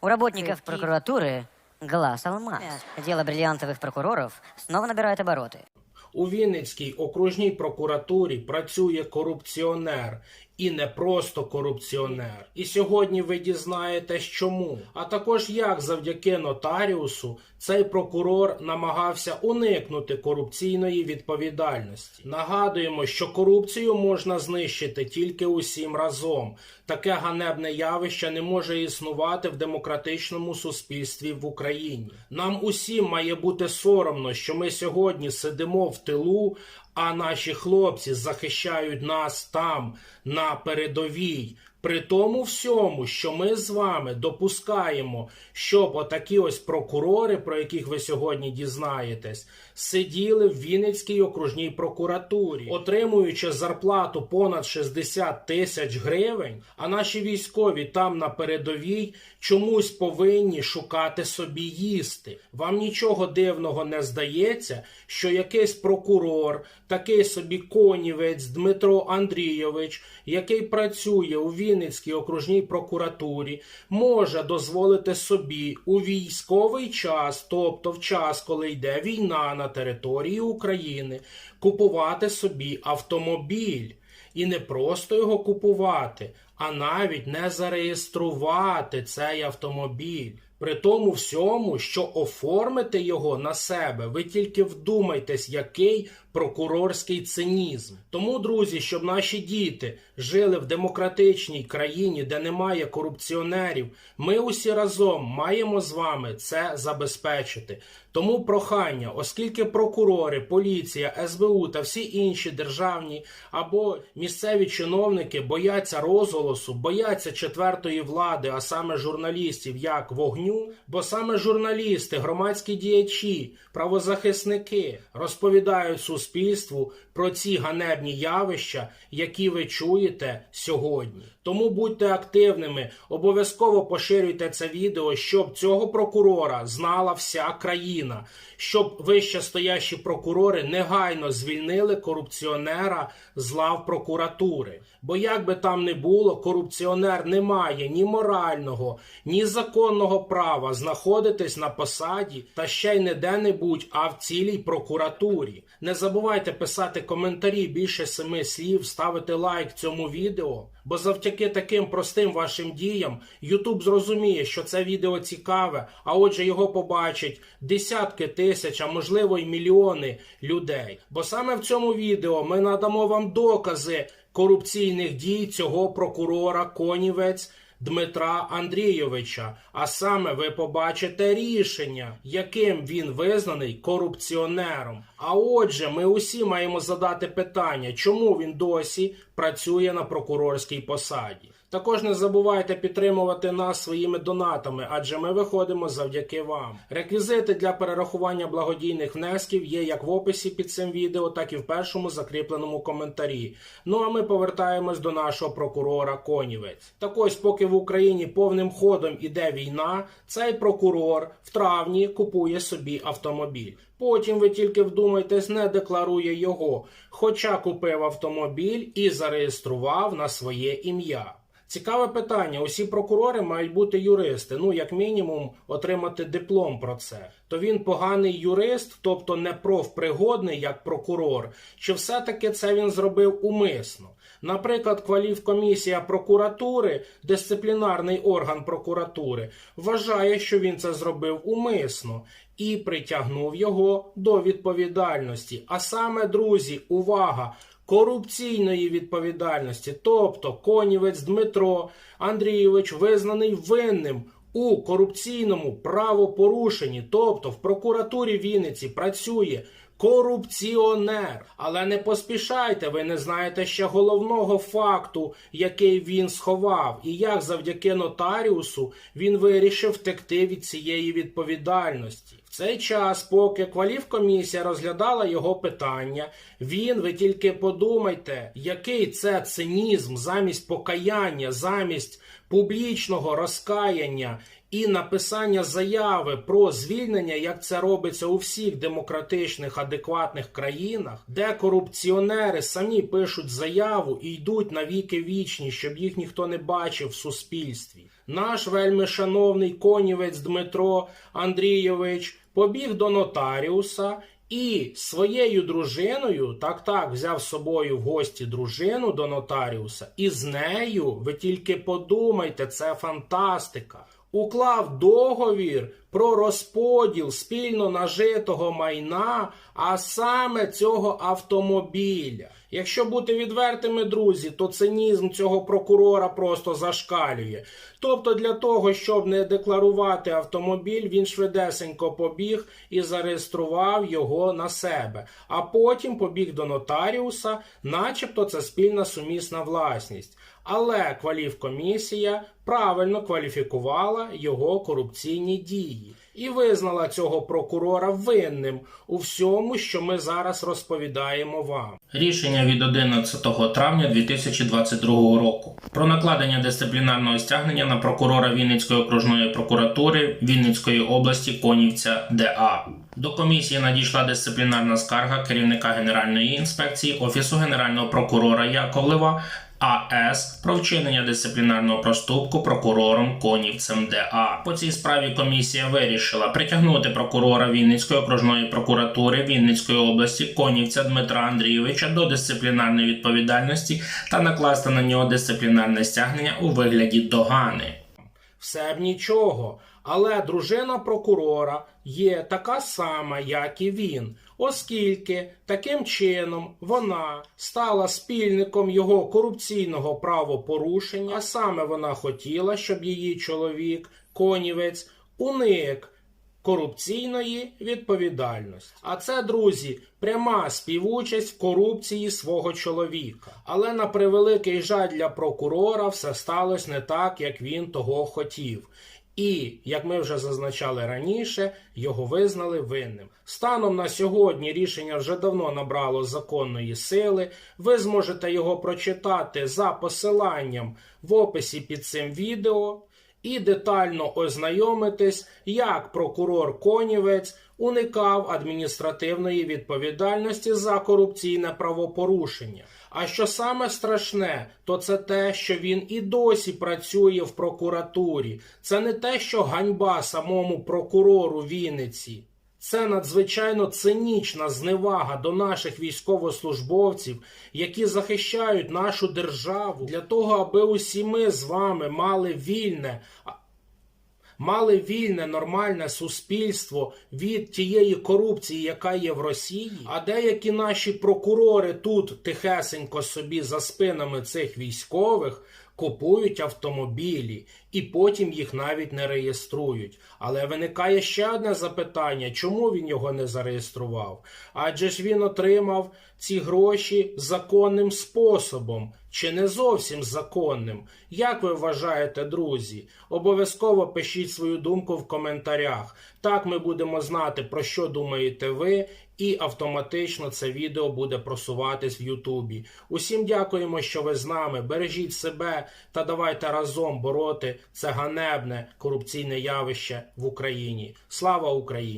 У работников прокуратуры глаз алмаз. Дело бриллиантовых прокуроров снова набирает обороты. У Вінницькій окружній прокуратурі працює корупціонер. і не просто корупціонер. І сьогодні ви дізнаєтесь чому. А також як завдяки нотаріусу цей прокурор намагався уникнути корупційної відповідальності. Нагадуємо, що корупцію можна знищити тільки усім разом. Таке ганебне явище не може існувати в демократичному суспільстві в Україні. Нам усім має бути соромно, що ми сьогодні сидимо в тилу, а наші хлопці захищають нас там, на передовій. При тому всьому, що ми з вами допускаємо, щоб отакі ось прокурори, про яких ви сьогодні дізнаєтесь, сиділи в Вінницькій окружній прокуратурі, отримуючи зарплату понад 60 тисяч гривень, а наші військові там на передовій чомусь повинні шукати собі їсти. Вам нічого дивного не здається, що якийсь прокурор, такий собі конівець Дмитро Андрійович, який працює у Вінницькій окружній прокуратурі, може дозволити собі у військовий час, тобто в час, коли йде війна на території України, купувати собі автомобіль. І не просто його купувати, а навіть не зареєструвати цей автомобіль. При тому всьому, що оформити його на себе, ви тільки вдумайтесь, який прокурорський цинізм. Тому, друзі, щоб наші діти жили в демократичній країні, де немає корупціонерів, ми усі разом маємо з вами це забезпечити. Тому прохання, оскільки прокурори, поліція, СБУ та всі інші державні або місцеві чиновники бояться розголосу, бояться четвертої влади, а саме журналістів, як вогню, бо саме журналісти, громадські діячі, правозахисники розповідають суспільству про ці ганебні явища, які ви чуєте сьогодні. Тому будьте активними, обов'язково поширюйте це відео, щоб цього прокурора знала вся країна, щоб вище стоящі прокурори негайно звільнили корупціонера з лав прокуратури. Бо як би там не було, корупціонер не має ні морального, ні законного права знаходитись на посаді та ще й не де-небудь, а в цілій прокуратурі. Не забувайте писати коментарі більше семи слів, ставити лайк цьому відео. Бо завдяки таким простим вашим діям YouTube зрозуміє, що це відео цікаве, а отже його побачать десятки тисяч, а можливо й мільйони людей. Бо саме в цьому відео ми надамо вам докази корупційних дій цього прокурора Конівець. Дмитра Андрійовича, а саме ви побачите рішення, яким він визнаний корупціонером. А отже, ми усі маємо задати питання, чому він досі працює на прокурорській посаді. Також не забувайте підтримувати нас своїми донатами, адже ми виходимо завдяки вам. Реквізити для перерахування благодійних внесків є як в описі під цим відео, так і в першому закріпленому коментарі. Ну а ми повертаємось до нашого прокурора Конівець. Так ось, поки в Україні повним ходом іде війна, цей прокурор в травні купує собі автомобіль. Потім ви тільки вдумайтесь, не декларує його, хоча купив автомобіль і зареєстрував на своє ім'я. Цікаве питання. Усі прокурори мають бути юристи. Ну, як мінімум, отримати диплом про це. То він поганий юрист, тобто не профпригодний як прокурор, чи все-таки це він зробив умисно? Наприклад, кваліфкомісія прокуратури, дисциплінарний орган прокуратури, вважає, що він це зробив умисно і притягнув його до відповідальності. А саме, друзі, увага! Корупційної відповідальності, тобто Конівець Дмитро Андрійович визнаний винним у корупційному правопорушенні, тобто в прокуратурі Вінниці працює. Корупціонер, але не поспішайте, ви не знаєте ще головного факту, який він сховав, і як завдяки нотаріусу він вирішив втекти від цієї відповідальності. В цей час, поки кваліфкомісія розглядала його питання, він, ви тільки подумайте, який це цинізм замість покаяння, замість публічного розкаяння і написання заяви про звільнення, як це робиться у всіх демократичних адекватних країнах, де корупціонери самі пишуть заяву і йдуть на віки вічні, щоб їх ніхто не бачив в суспільстві. наш вельми шановний конівець Дмитро Андрійович побіг до нотаріуса і своєю дружиною, так так, взяв з собою в гості дружину до нотаріуса, і з нею, ви тільки подумайте, це фантастика. Уклав договір про розподіл спільно нажитого майна, а саме цього автомобіля. Якщо бути відвертими, друзі, то цинізм цього прокурора просто зашкалює. Тобто, для того, щоб не декларувати автомобіль, він швидесенько побіг і зареєстрував його на себе, а потім побіг до нотаріуса, начебто це спільна сумісна власність. Але кваліфкомісія правильно кваліфікувала його корупційні дії і визнала цього прокурора винним у всьому, що ми зараз розповідаємо вам. Рішення від 11 травня 2022 року про накладення дисциплінарного стягнення на прокурора Вінницької окружної прокуратури Вінницької області Конівця ДА. До комісії надійшла дисциплінарна скарга керівника Генеральної інспекції Офісу Генерального прокурора Яковлева АС про вчинення дисциплінарного проступку прокурором Конівцем ДА. По цій справі комісія вирішила притягнути прокурора Вінницької окружної прокуратури Вінницької області Конівця Дмитра Андрійовича до дисциплінарної відповідальності та накласти на нього дисциплінарне стягнення у вигляді догани. Все б нічого. Але дружина прокурора є така сама, як і він, оскільки таким чином вона стала спільником його корупційного правопорушення, а саме вона хотіла, щоб її чоловік, конівець, уник корупційної відповідальності. А це, друзі, пряма співучасть в корупції свого чоловіка. Але на превеликий жаль для прокурора все сталося не так, як він того хотів. І, як ми вже зазначали раніше, його визнали винним. Станом на сьогодні рішення вже давно набрало законної сили. Ви зможете його прочитати за посиланням в описі під цим відео і детально ознайомитись, як прокурор Конівець уникав адміністративної відповідальності за корупційне правопорушення. А що саме страшне, то це те, що він і досі працює в прокуратурі. Це не те, що ганьба самому прокурору Вінниці. Це надзвичайно цинічна зневага до наших військовослужбовців, які захищають нашу державу для того, аби усі ми з вами мали вільне, мали вільне нормальне суспільство від тієї корупції, яка є в Росії. А деякі наші прокурори тут тихесенько собі за спинами цих військових купують автомобілі і потім їх навіть не реєструють. Але виникає ще одне запитання: чому він його не зареєстрував? Адже ж він отримав ці гроші законним способом. Чи не зовсім законним? Як ви вважаєте, друзі? Обов'язково пишіть свою думку в коментарях. Так ми будемо знати, про що думаєте ви, і автоматично це відео буде просуватись в Ютубі. Усім дякуємо, що ви з нами. Бережіть себе та давайте разом бороти це ганебне корупційне явище в Україні. Слава Україні!